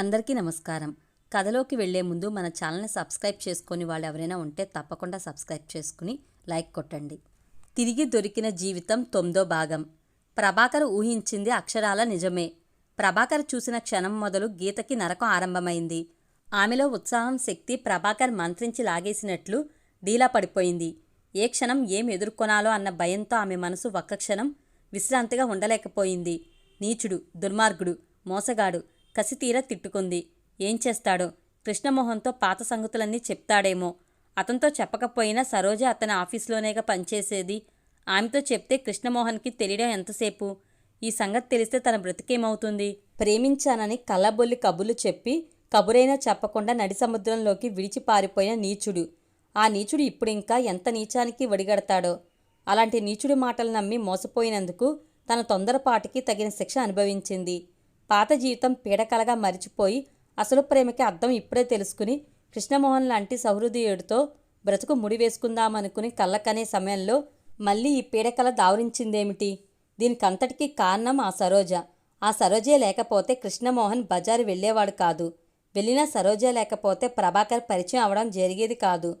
అందరికీ నమస్కారం. కథలోకి వెళ్ళే ముందు మన ఛానల్ని సబ్స్క్రైబ్ చేసుకొని వాళ్ళు ఎవరైనా ఉంటే తప్పకుండా సబ్స్క్రైబ్ చేసుకుని లైక్ కొట్టండి. తిరిగి దొరికిన జీవితం తొమ్మిదో భాగం. ప్రభాకర్ ఊహించింది అక్షరాల నిజమే. ప్రభాకర్ చూసిన క్షణం మొదలు గీతకి నరకం ఆరంభమైంది. ఆమెలో ఉత్సాహం శక్తి ప్రభాకర్ మంత్రించి లాగేసినట్లు డీలా పడిపోయింది. ఏ క్షణం ఏం ఎదుర్కొనాలో అన్న భయంతో ఆమె మనసు ఒక్క క్షణం విశ్రాంతిగా ఉండలేకపోయింది. నీచుడు దుర్మార్గుడు మోసగాడు కసితీర తిట్టుకుంది. ఏం చేస్తాడో? కృష్ణమోహన్తో పాత సంగతులన్నీ చెప్తాడేమో. అతనితో చెప్పకపోయినా సరోజ అతని ఆఫీస్లోనేగా పనిచేసేది. ఆమెతో చెప్తే కృష్ణమోహన్కి తెలియడం ఎంతసేపు? ఈ సంగతి తెలిస్తే తన బ్రతికేమవుతుంది? ప్రేమించానని కళ్ళబొల్లి కబుర్లు చెప్పి కబురైనా చెప్పకుండా నడి సముద్రంలోకి విడిచి పారిపోయిన నీచుడు. ఆ నీచుడు ఇప్పుడు ఇంకా ఎంత నీచానికి వడిగడతాడో? అలాంటి నీచుడి మాటలు నమ్మి మోసపోయినందుకు తన తొందరపాటికి తగిన శిక్ష అనుభవించింది. పాత జీవితం పీడకలగా మరిచిపోయి అసలు ప్రేమకి అర్థం ఇప్పుడే తెలుసుకుని కృష్ణమోహన్ లాంటి సహృదయుడితో బ్రతుకు ముడివేసుకుందామనుకుని కళ్ళకనే సమయంలో మళ్ళీ ఈ పీడకల దావరించిందేమిటి? దీనికంతటికీ కారణం ఆ సరోజ. ఆ సరోజే లేకపోతే కృష్ణమోహన్ బజారు వెళ్ళేవాడు కాదు. వెళ్ళినా సరోజ లేకపోతే ప్రభాకర్ పరిచయం అవడం జరిగేది కాదు.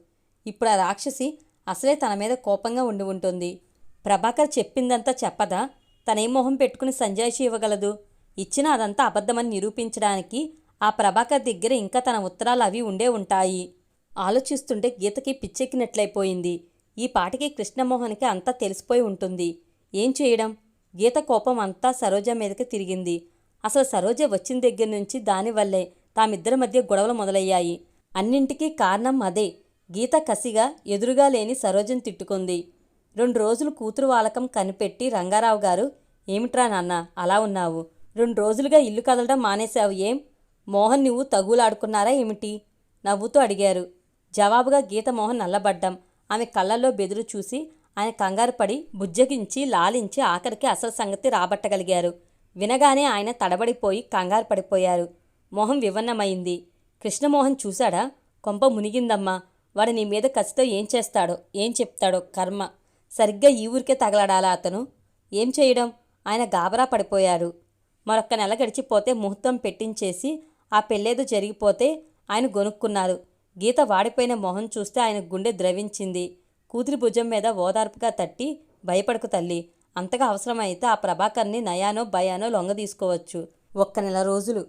ఇప్పుడు ఆ రాక్షసి అసలే తన మీద కోపంగా ఉండి ఉంటుంది. ప్రభాకర్ చెప్పిందంతా చెప్పదా? తనే మొహం పెట్టుకుని సంజాయిషి ఇవ్వగలదు? ఇచ్చిన అదంతా అబద్ధమని నిరూపించడానికి ఆ ప్రభాకర్ దగ్గర ఇంకా తన ఉత్తరాలు అవి ఉండే ఉంటాయి. ఆలోచిస్తుంటే గీతకి పిచ్చెక్కినట్లయిపోయింది. ఈ పాటికి కృష్ణమోహన్కి అంతా తెలిసిపోయి ఉంటుంది. ఏం చేయడం? గీత కోపం అంతా సరోజ మీదకి తిరిగింది. అసలు సరోజ వచ్చిన దగ్గర నుంచి దానివల్లే తామిద్దరి మధ్య గొడవలు మొదలయ్యాయి. అన్నింటికీ కారణం అదే. గీత కసిగా ఎదురుగా లేని సరోజను తిట్టుకుంది. రెండు రోజులు కూతురు వాలకం కనిపెట్టి రంగారావు గారు ఏమిట్రా నాన్న అలా ఉన్నావు? రెండు రోజులుగా ఇల్లు కదలడం మానేశావు ఏం? మోహన్ నువ్వు తగులాడుకున్నారా ఏమిటి? నవ్వుతూ అడిగారు. జవాబుగా గీత మోహన్ నల్లబడ్డం. ఆమె కళ్ళల్లో బెదురు చూసి ఆయన కంగారు పడి బుజ్జగించి లాలించి ఆఖరికి అసలు సంగతి రాబట్టగలిగారు. వినగానే ఆయన తడబడిపోయి కంగారు పడిపోయారు. మొహం వివన్నమైంది. కృష్ణమోహన్ చూశాడా? కొంప మునిగిందమ్మా. వాడు నీ మీద కసితో ఏం చేస్తాడో ఏం చెప్తాడో కర్మ. సరిగ్గా ఈ ఊరికే తగలడాలా అతను? ఏం చేయడం? ఆయన గాబరా పడిపోయారు. మరొక్క నెల గడిచిపోతే ముహూర్తం పెట్టించేసి ఆ పెళ్ళేదో జరిగిపోతే ఆయన గొనుక్కున్నారు. గీత వాడిపోయిన మొహం చూస్తే ఆయన గుండె ద్రవించింది. కూతురి భుజం మీద ఓదార్పుగా తట్టి భయపడకు తల్లి అంతగా అవసరమైతే ఆ ప్రభాకర్ని నయానో భయానో లొంగ తీసుకోవచ్చు. ఒక్క నెల రోజులు.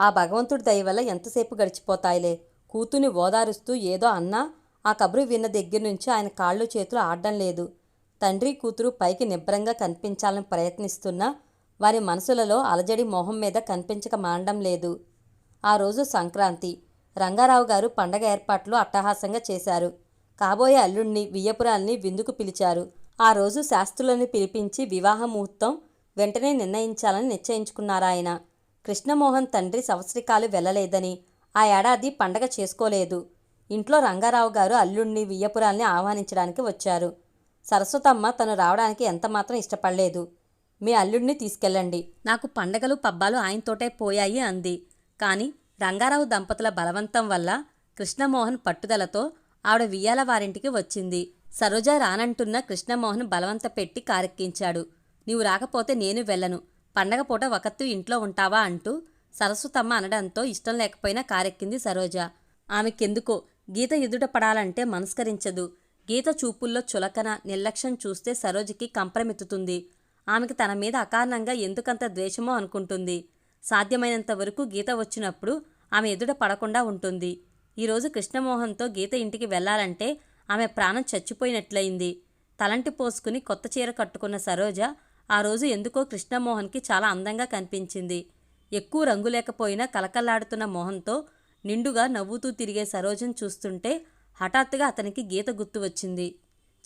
ఆ భగవంతుడి దయ వల్ల ఎంతసేపు గడిచిపోతాయిలే కూతుని ఓదారుస్తూ ఏదో అన్నా ఆ కబురు విన్న దగ్గర నుంచి ఆయన కాళ్ళు చేతులు ఆడడం లేదు. తండ్రి కూతురు పైకి నిబ్బరంగా కనిపించాలని ప్రయత్నిస్తున్నా వారి మనసులలో అలజడి మొహం మీద కనిపించక మానడం లేదు. ఆ రోజు సంక్రాంతి. రంగారావు గారు పండగ ఏర్పాట్లు అట్టహాసంగా చేశారు. కాబోయే అల్లుణ్ణి వియ్యపురాల్ని విందుకు పిలిచారు. ఆ రోజు శాస్త్రులను పిలిపించి వివాహ ముహూర్తం వెంటనే నిర్ణయించాలని నిశ్చయించుకున్నారాయన కృష్ణమోహన్ తండ్రి సంవత్సరికాలు వెళ్ళలేదని ఆ ఏడాది పండగ చేసుకోలేదు. ఇంట్లో రంగారావు గారు అల్లుణ్ణి వియ్యపురాల్ని ఆహ్వానించడానికి వచ్చారు. సరస్వతమ్మ తను రావడానికి ఎంతమాత్రం ఇష్టపడలేదు. మీ అల్లుడిని తీసుకెళ్ళండి. నాకు పండగలు పబ్బాలు ఆయనతోటే పోయాయి అంది. కానీ రంగారావు దంపతుల బలవంతం వల్ల కృష్ణమోహన్ పట్టుదలతో ఆవిడ వియ్యాల వారింటికి వచ్చింది. సరోజ రానంటున్న కృష్ణమోహన్ బలవంత పెట్టి కారెక్కించాడు. నీవు రాకపోతే నేను వెళ్ళను. పండగ పూట ఒకత్తు ఇంట్లో ఉంటావా? అంటూ సరస్వతమ్మ అనడంతో ఇష్టం లేకపోయినా కారెక్కింది సరోజ. ఆమెకెందుకో? గీత ఎదుట పడాలంటే మనస్కరించదు. గీత చూపుల్లో చులకన నిర్లక్ష్యం చూస్తే సరోజకి కంప్రమెత్తుతుంది. ఆమెకు తన మీద అకారణంగా ఎందుకంత ద్వేషమో అనుకుంటుంది. సాధ్యమైనంత వరకు గీత వచ్చినప్పుడు ఆమె ఎదుట పడకుండా ఉంటుంది. ఈరోజు కృష్ణమోహన్తో గీత ఇంటికి వెళ్ళాలంటే ఆమె ప్రాణం చచ్చిపోయినట్లయింది. తలంటి పోసుకుని కొత్త చీర కట్టుకున్న సరోజ ఆ రోజు ఎందుకో కృష్ణమోహన్కి చాలా అందంగా కనిపించింది. ఎక్కువ రంగు లేకపోయినా కలకల్లాడుతున్న మోహన్తో నిండుగా నవ్వుతూ తిరిగే సరోజను చూస్తుంటే హఠాత్తుగా అతనికి గీత గుర్తు వచ్చింది.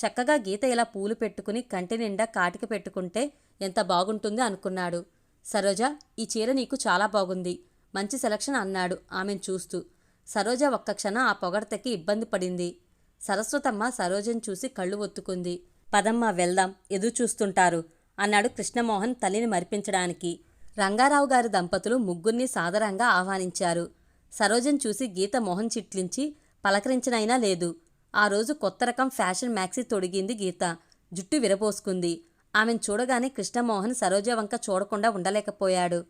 చక్కగా గీత ఇలా పూలు పెట్టుకుని కంటి నిండా కాటిక పెట్టుకుంటే ఎంత బాగుంటుంది అనుకున్నాడు. సరోజ ఈ చీర నీకు చాలా బాగుంది. మంచి సెలక్షన్ అన్నాడు ఆమెను చూస్తూ. సరోజ ఒక్క క్షణం ఆ పొగడతకి ఇబ్బంది పడింది. సరస్వతమ్మ సరోజను చూసి కళ్ళు ఒత్తుకుంది. పదమ్మ వెళ్దాం ఎదురు చూస్తుంటారు అన్నాడు కృష్ణమోహన్ తల్లిని మరిపించడానికి. రంగారావు గారి దంపతులు ముగ్గురిని సాదరంగా ఆహ్వానించారు. సరోజను చూసి గీత మొహం చిట్లించి పలకరించనైనా లేదు. ఆ రోజు కొత్త రకం ఫ్యాషన్ మ్యాక్సీ తొడిగింది గీత. జుట్టు విరపోసుకుంది ఆమెను చూడగానే కృష్ణమోహన్ సరోజ వంక చూడకుండా ఉండలేకపోయాడు.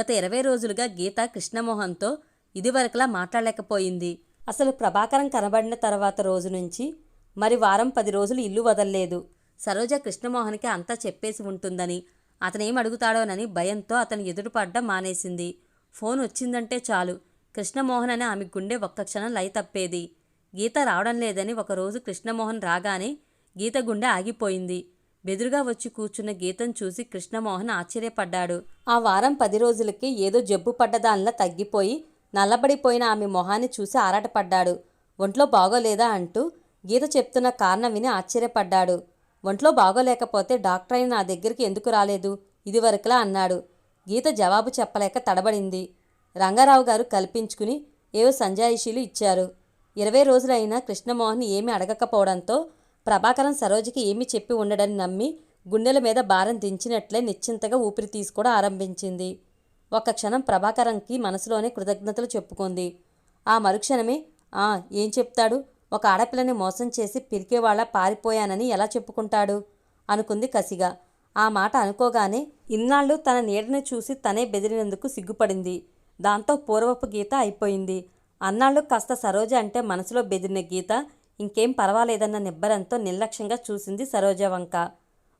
గత ఇరవై రోజులుగా గీత కృష్ణమోహన్తో ఇదివరకులా మాట్లాడలేకపోయింది. అసలు ప్రభాకరం కనబడిన తర్వాత రోజు నుంచి మరి వారం పది రోజులు ఇల్లు వదల్లేదు. సరోజ కృష్ణమోహన్కి అంతా చెప్పేసి ఉంటుందని అతనేం అడుగుతాడోనని భయంతో అతను ఎదురుపడ్డం మానేసింది. ఫోన్ వచ్చిందంటే చాలు. కృష్ణమోహన్ అని ఆమె గుండె ఒక్క క్షణం లై తప్పేది గీత రావడం లేదని ఒకరోజు కృష్ణమోహన్ రాగానే గీత గుండె ఆగిపోయింది. బెదురుగా వచ్చి కూర్చున్న గీతను చూసి కృష్ణమోహన్ ఆశ్చర్యపడ్డాడు. ఆ వారం పది రోజులకి ఏదో జబ్బు పడ్డదానిలా తగ్గిపోయి నల్లబడిపోయిన ఆమె మొహాన్ని చూసి ఆరాటపడ్డాడు. ఒంట్లో బాగోలేదా అంటూ గీత చెప్తున్న కారణం విని ఆశ్చర్యపడ్డాడు. ఒంట్లో బాగోలేకపోతే డాక్టర్ అయిన నా దగ్గరికి ఎందుకు రాలేదు? ఇదివరకులా అన్నాడు. గీత జవాబు చెప్పలేక తడబడింది. రంగారావు గారు కల్పించుకుని ఏవో సంజాయిషీలు ఇచ్చారు. ఇరవై రోజులైనా కృష్ణమోహన్ ఏమీ అడగకపోవడంతో ప్రభాకరం సరోజకి ఏమీ చెప్పి ఉండడని నమ్మి గుండెల మీద భారం దించినట్లే నిశ్చింతగా ఊపిరి తీసుకోవడం ఆరంభించింది. ఒక క్షణం ప్రభాకరంకి మనసులోనే కృతజ్ఞతలు చెప్పుకుంది. ఆ మరుక్షణమే ఆ ఏం చెప్తాడు? ఒక ఆడపిల్లని మోసం చేసి పిరికేవాళ్ళ పారిపోయానని ఎలా చెప్పుకుంటాడు? అనుకుంది కసిగా. ఆ మాట అనుకోగానే ఇన్నాళ్ళు తన నీడని చూసి తనే బెదిరినందుకు సిగ్గుపడింది. దాంతో పూర్వపు గీత అయిపోయింది. అన్నాళ్ళు కాస్త సరోజ అంటే మనసులో బెదిరిన గీత ఇంకేం పర్వాలేదన్న నిబ్బరంతో నిర్లక్ష్యంగా చూసింది సరోజ వంక.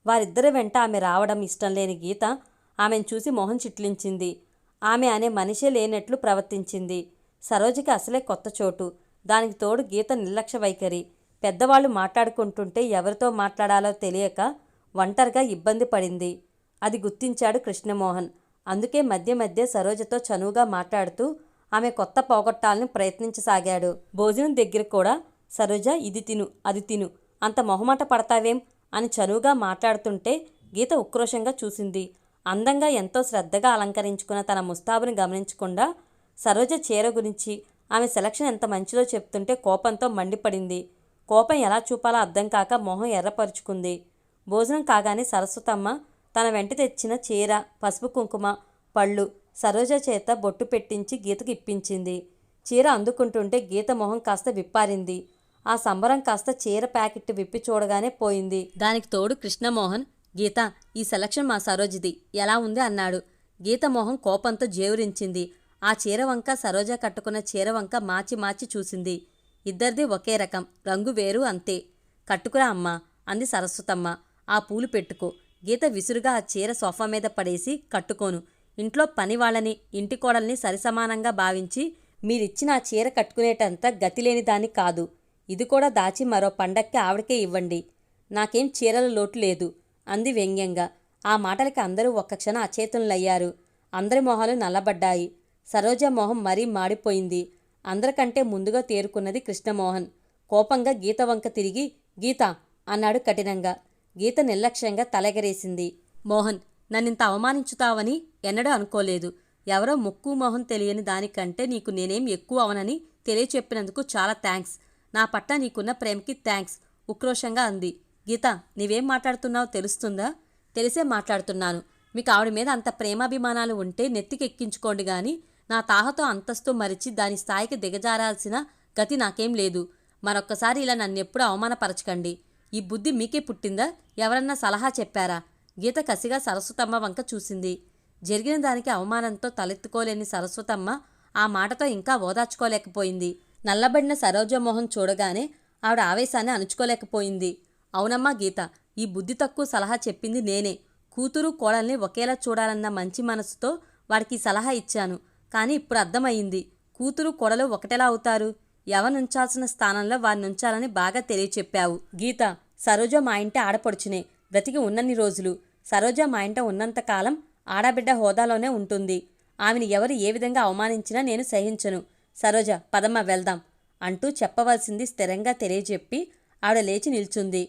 వారిద్దరి వెంట ఆమె రావడం ఇష్టం లేని గీత ఆమెను చూసి మొహం చిట్లించింది. ఆమె అనే మనిషే లేనట్లు ప్రవర్తించింది. సరోజకి అసలే కొత్త చోటు. దానికి తోడు గీత నిర్లక్ష్య వైఖరి. పెద్దవాళ్ళు మాట్లాడుకుంటుంటే ఎవరితో మాట్లాడాలో తెలియక ఒంటరిగా ఇబ్బంది పడింది. అది గుర్తించాడు కృష్ణమోహన్. అందుకే మధ్య మధ్య సరోజతో చనువుగా మాట్లాడుతూ ఆమె కొత్త పోగొట్టాలని ప్రయత్నించసాగాడు. భోజనం దగ్గర కూడా సరోజ ఇది తిను అది తిను. అంత మొహమాట పడతావేం? అని చనువుగా మాట్లాడుతుంటే గీత ఉక్రోషంగా చూసింది. అందంగా ఎంతో శ్రద్ధగా అలంకరించుకున్న తన ముస్తాబుని గమనించకుండా సరోజ చీర గురించి ఆమె సెలక్షన్ ఎంత మంచిదో చెప్తుంటే కోపంతో మండిపడింది. కోపం ఎలా చూపాలో అర్థం కాక మొహం ఎర్రపరుచుకుంది. భోజనం కాగానే సరస్వతమ్మ తన వెంట తెచ్చిన చీర పసుపు కుంకుమ పళ్ళు సరోజ చేత బొట్టు పెట్టించి గీతకు ఇప్పించింది. చీర అందుకుంటుంటే గీత మొహం కాస్త విప్పారింది. ఆ సంబరం కాస్త చీర ప్యాకెట్ విప్పి చూడగానే పోయింది. దానికి తోడు కృష్ణమోహన్ గీత ఈ సెలక్షన్ మా సరోజిది. ఎలా ఉంది? అన్నాడు. గీత మొహం కోపంతో జేవురించింది. ఆ చీర వంక సరోజ కట్టుకున్న చీర వంక మాచి మాచి చూసింది. ఇద్దరిది ఒకే రకం రంగు వేరు అంతే. కట్టుకురా అమ్మా అంది సరస్వతమ్మ. ఆ పూలు పెట్టుకో. గీత విసురుగా ఆ చీర సోఫా మీద పడేసి కట్టుకోను. ఇంట్లో పని వాళ్ళని ఇంటి కోడల్ని సరిసమానంగా భావించి మీరిచ్చిన ఆ చీర కట్టుకునేటంత గతిలేని దాన్ని కాదు. ఇది కూడా దాచి మరో పండక్కి ఆవిడకే ఇవ్వండి. నాకేం చీరల లోటు లేదు. అంది వ్యంగ్యంగా. ఆ మాటలకి అందరూ ఒక్క క్షణం అచేతనులయ్యారు. అందరి మొహాలు నల్లబడ్డాయి. సరోజ మొహం మరీ మాడిపోయింది. అందరికంటే ముందుగా తేరుకున్నది కృష్ణమోహన్. కోపంగా గీత వంక తిరిగి గీత అన్నాడు కఠినంగా. గీత నిర్లక్ష్యంగా తలెగరేసింది. మోహన్ నన్నింత అవమానించుతావని ఎన్నడూ అనుకోలేదు. ఎవరో ముక్కు మొహం తెలియని దానికంటే నీకు నేనేం ఎక్కువ అవనని తెలియచెప్పినందుకు చాలా థ్యాంక్స్ నా పట్ల నీకున్న ప్రేమకి థ్యాంక్స్ ఉక్రోషంగా అంది. గీత నీవేం మాట్లాడుతున్నావో తెలుస్తుందా? తెలిసే మాట్లాడుతున్నాను. మీకు ఆవిడ మీద అంత ప్రేమాభిమానాలు ఉంటే నెత్తికెక్కించుకోండి గాని నా తాహతో అంతస్తు మరిచి దాని స్థాయికి దిగజారాల్సిన గతి నాకేం లేదు. మరొక్కసారి ఇలా నన్నెప్పుడు అవమానపరచకండి. ఈ బుద్ధి మీకే పుట్టిందా? ఎవరన్నా సలహా చెప్పారా? గీత కసిగా సరస్వతమ్మ వంక చూసింది. జరిగిన దానికి అవమానంతో తలెత్తుకోలేని సరస్వతమ్మ ఆ మాటతో ఇంకా ఓదార్చుకోలేకపోయింది. నల్లబడిన సరోజమోహన్ చూడగానే ఆవిడ ఆవేశాన్ని అణుచుకోలేకపోయింది. అవునమ్మా గీత ఈ బుద్ధి తక్కువ సలహా చెప్పింది నేనే. కూతురు కోడల్ని ఒకేలా చూడాలన్న మంచి మనసుతో వాడికి సలహా ఇచ్చాను. కానీ ఇప్పుడు అర్థమయ్యింది. కూతురు కొడలు ఒకటెలా అవుతారు? ఎవనుంచాల్సిన స్థానంలో వారిని ఉంచాలని బాగా తెలియచెప్పావు. గీత సరోజ మా ఇంటి ఆడపడుచునే. బ్రతికి ఉన్నన్ని రోజులు. సరోజ మా ఇంట ఉన్నంతకాలం ఆడబిడ్డ హోదాలోనే ఉంటుంది. ఆమెను ఎవరు ఏ విధంగా అవమానించినా నేను సహించను. సరోజ పదమ్మ వెళ్దాం అంటూ చెప్పవలసింది స్థిరంగా తెలియజెప్పి ఆవిడ లేచి నిల్చుంది.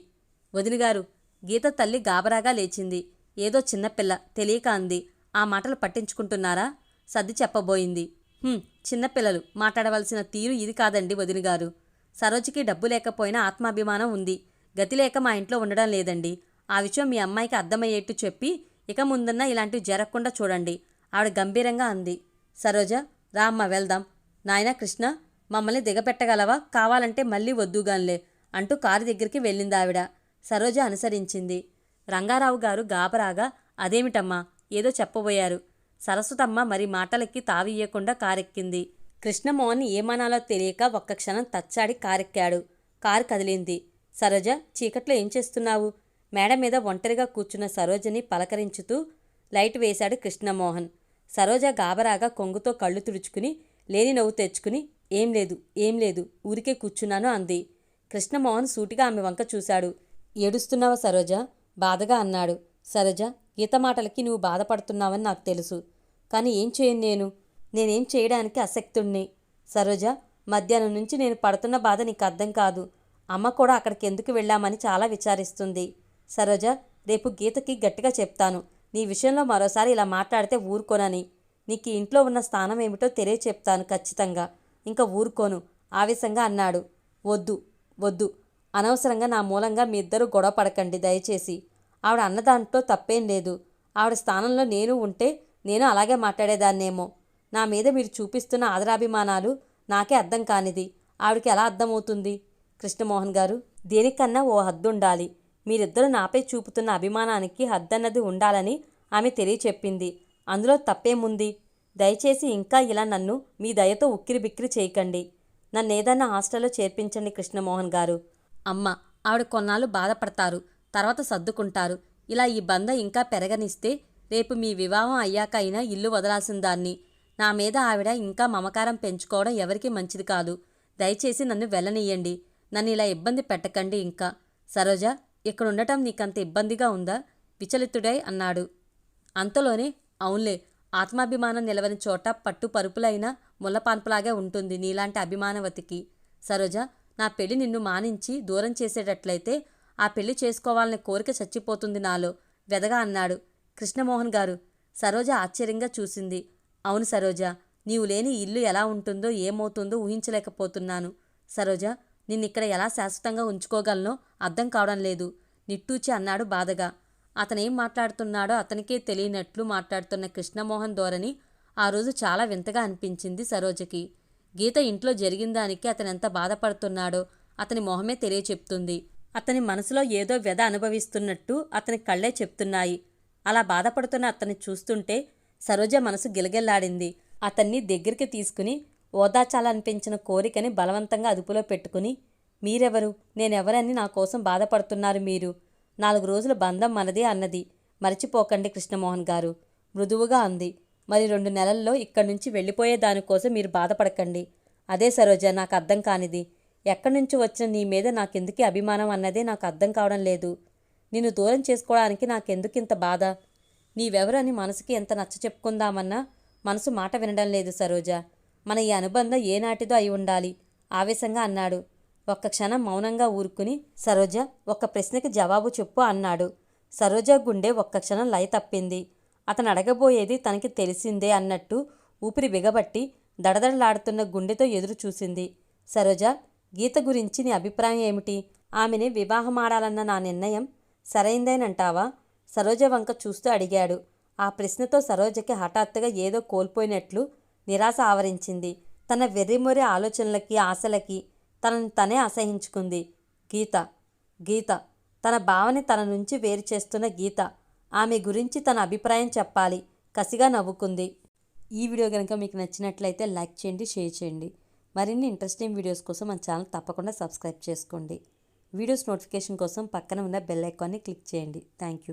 వదినగారు గీత తల్లి గాబరాగా లేచింది. ఏదో చిన్నపిల్ల తెలియక అంది. ఆ మాటలు పట్టించుకుంటున్నారా? సర్ది చెప్పబోయింది. చిన్నపిల్లలు మాట్లాడవలసిన తీరు ఇది కాదండి వదినగారు. సరోజకి డబ్బు లేకపోయినా ఆత్మాభిమానం ఉంది. గతి లేక మా ఇంట్లో ఉండడం లేదండి. ఆ విషయం మీ అమ్మాయికి అర్థమయ్యేట్టు చెప్పి ఇక ముందున్న ఇలాంటివి జరగకుండా చూడండి. ఆవిడ గంభీరంగా అంది. సరోజ రామ్మ వెళ్దాం. నాయనా కృష్ణ మమ్మల్ని దిగపెట్టగలవా? కావాలంటే మళ్ళీ వద్దుగాన్లే అంటూ కారు దగ్గరికి వెళ్ళింది ఆవిడ. సరోజ అనుసరించింది. రంగారావు గారు గాబరాగా అదేమిటమ్మా? ఏదో చెప్పబోయారు. సరస్వతమ్మ మరి మాటలకి తావియ్యకుండా కారెక్కింది. కృష్ణమోహన్ ఏమనాలో తెలియక ఒక్క క్షణం తచ్చాడి కారెక్కాడు. కారు కదిలింది. సరోజ చీకట్లో ఏం చేస్తున్నావు? మేడ మీద ఒంటరిగా కూర్చున్న సరోజని పలకరించుతూ లైట్ వేశాడు కృష్ణమోహన్. సరోజ గాబరాగా కొంగుతో కళ్ళు తుడుచుకుని లేని నవ్వు తెచ్చుకుని ఏం లేదు ఏం లేదు ఊరికే కూర్చున్నాను అంది. కృష్ణమోహన్ సూటిగా ఆమె వంక చూశాడు. ఏడుస్తున్నావా సరోజ? బాధగా అన్నాడు. సరోజ గీత మాటలకి నువ్వు బాధపడుతున్నావని నాకు తెలుసు. కానీ ఏం చేయను నేను? నేనేం చేయడానికి అసక్తుణ్ణి? సరోజ మధ్యాహ్నం నుంచి నేను పడుతున్న బాధ నీకు అర్థం కాదు. అమ్మ కూడా అక్కడికి ఎందుకు వెళ్ళామని చాలా విచారిస్తుంది. సరోజ రేపు గీతకి గట్టిగా చెప్తాను. నీ విషయంలో మరోసారి ఇలా మాట్లాడితే ఊరుకోనని. నీకు ఇంట్లో ఉన్న స్థానం ఏమిటో తెలియ చెప్తాను ఖచ్చితంగా. ఇంకా ఊరుకోను ఆవేశంగా అన్నాడు. వద్దు వద్దు. అనవసరంగా నా మూలంగా మీ ఇద్దరు గొడవ పడకండి దయచేసి. ఆవిడ అన్నదాంట్లో తప్పేం లేదు. ఆవిడ స్థానంలో నేను ఉంటే నేను అలాగే మాట్లాడేదాన్నేమో. నా మీద మీరు చూపిస్తున్న ఆదరాభిమానాలు నాకే అర్థం కానిది. ఆవిడకి ఎలా అర్థమవుతుంది? కృష్ణమోహన్ గారు దేనికన్నా ఓ హద్దుండాలి. మీరిద్దరూ నాపై చూపుతున్న అభిమానానికి హద్దన్నది ఉండాలని ఆమె తెలియచెప్పింది. అందులో తప్పేముంది? దయచేసి ఇంకా ఇలా నన్ను మీ దయతో ఉక్కిరి బిక్కిరి చేయకండి. నన్ను ఏదన్నా హాస్టల్లో చేర్పించండి కృష్ణమోహన్ గారు. అమ్మ ఆవిడ కొన్నాళ్ళు బాధపడతారు తర్వాత సర్దుకుంటారు. ఇలా ఈ బంధం ఇంకా పెరగనిస్తే రేపు మీ వివాహం అయ్యాక అయినా ఇల్లు వదలాల్సిన దాన్ని నా మీద ఆవిడ ఇంకా మమకారం పెంచుకోవడం ఎవరికీ మంచిది కాదు. దయచేసి నన్ను వెళ్ళనియ్యండి నన్ను ఇలా ఇబ్బంది పెట్టకండి ఇంకా. సరోజ ఇక్కడ ఉండటం నీకంత ఇబ్బందిగా ఉందా? విచలితుడై అన్నాడు. అంతలోనే అవునులే ఆత్మాభిమానం నిలవని చోట పట్టు పరుపులైన ముల్లపాన్పులాగే ఉంటుంది నీలాంటి అభిమానవతికి. సరోజ నా పెళ్ళి నిన్ను మానించి దూరం చేసేటట్లయితే ఆ పెళ్ళి చేసుకోవాలనే కోరిక చచ్చిపోతుంది నాలో వెదగా అన్నాడు కృష్ణమోహన్ గారు. సరోజ ఆశ్చర్యంగా చూసింది. అవును సరోజ నీవు లేని ఇల్లు ఎలా ఉంటుందో ఏమవుతుందో ఊహించలేకపోతున్నాను. సరోజ నిన్నిక్కడ ఎలా శాశ్వతంగా ఉంచుకోగలనో అర్థం కావడం లేదు. నిట్టూచి అన్నాడు బాధగా. అతనేం మాట్లాడుతున్నాడో అతనికే తెలియనట్లు మాట్లాడుతున్న కృష్ణమోహన్ ధోరణి ఆ రోజు చాలా వింతగా అనిపించింది సరోజకి. గీత ఇంట్లో జరిగిన దానికి బాధపడుతున్నాడో అతని మొహమే తెలియచెప్తుంది. అతని మనసులో ఏదో వ్యధ అనుభవిస్తున్నట్టు అతని కళ్ళే చెప్తున్నాయి. అలా బాధపడుతున్న అతన్ని చూస్తుంటే సరోజ మనసు గిలగిల్లాడింది. అతన్ని దగ్గరికి తీసుకుని ఓదాచాలనిపించిన కోరికని బలవంతంగా అదుపులో పెట్టుకుని మీరెవరు? నేనెవరని నా కోసం బాధపడుతున్నారు మీరు. నాలుగు రోజుల బంధం మనదే అన్నది. మర్చిపోకండి కృష్ణమోహన్ గారు మృదువుగా అంది. మరి రెండు నెలల్లో ఇక్కడి నుంచి వెళ్ళిపోయే దానికోసం మీరు బాధపడకండి. అదే సరోజ నాకు అర్థం కానిది. ఎక్కడి నుంచి వచ్చిన నీ మీద నాకెందుకే అభిమానం అన్నదే నాకు అర్థం కావడం లేదు. నిన్ను దూరం చేసుకోవడానికి నాకెందుకు ఇంత బాధ? నీవెవరని మనసుకి ఎంత నచ్చ చెప్పుకుందామన్నా మనసు మాట వినడం లేదు సరోజ. మన ఈ అనుబంధం ఏనాటిదో అయి ఉండాలి. ఆవేశంగా అన్నాడు. ఒక్క క్షణం మౌనంగా ఊరుకుని సరోజ ఒక్క ప్రశ్నకి జవాబు చెప్పు అన్నాడు. సరోజ గుండె ఒక్క క్షణం లయ తప్పింది. అతను అడగబోయేది తనకి తెలిసిందే అన్నట్టు ఊపిరి బిగబట్టి దడదడలాడుతున్న గుండెతో ఎదురు చూసింది. సరోజ గీత గురించి నీ అభిప్రాయం ఏమిటి? ఆమెని వివాహమాడాలన్న నా నిర్ణయం సరైందేనంటావా? సరోజ వంక చూస్తూ అడిగాడు. ఆ ప్రశ్నతో సరోజకి హఠాత్తుగా ఏదో కోల్పోయినట్లు నిరాశ ఆవరించింది. తన వెర్రిమొరి ఆలోచనలకి ఆశలకి తనను తనే అసహించుకుంది. గీత గీత తన భావని తన నుంచి వేరు చేస్తున్న గీత. ఆమె గురించి తన అభిప్రాయం చెప్పాలి. కసిగా నవ్వుకుంది. ఈ వీడియో కనుక మీకు నచ్చినట్లయితే లైక్ చేయండి షేర్ చేయండి. మరిన్ని ఇంట్రెస్టింగ్ వీడియోస్ కోసం మన ఛానల్ తప్పకుండా సబ్స్క్రైబ్ చేసుకోండి. వీడియోస్ నోటిఫికేషన్ కోసం పక్కన ఉన్న బెల్ ఐకాన్ని క్లిక్ చేయండి. Thank you.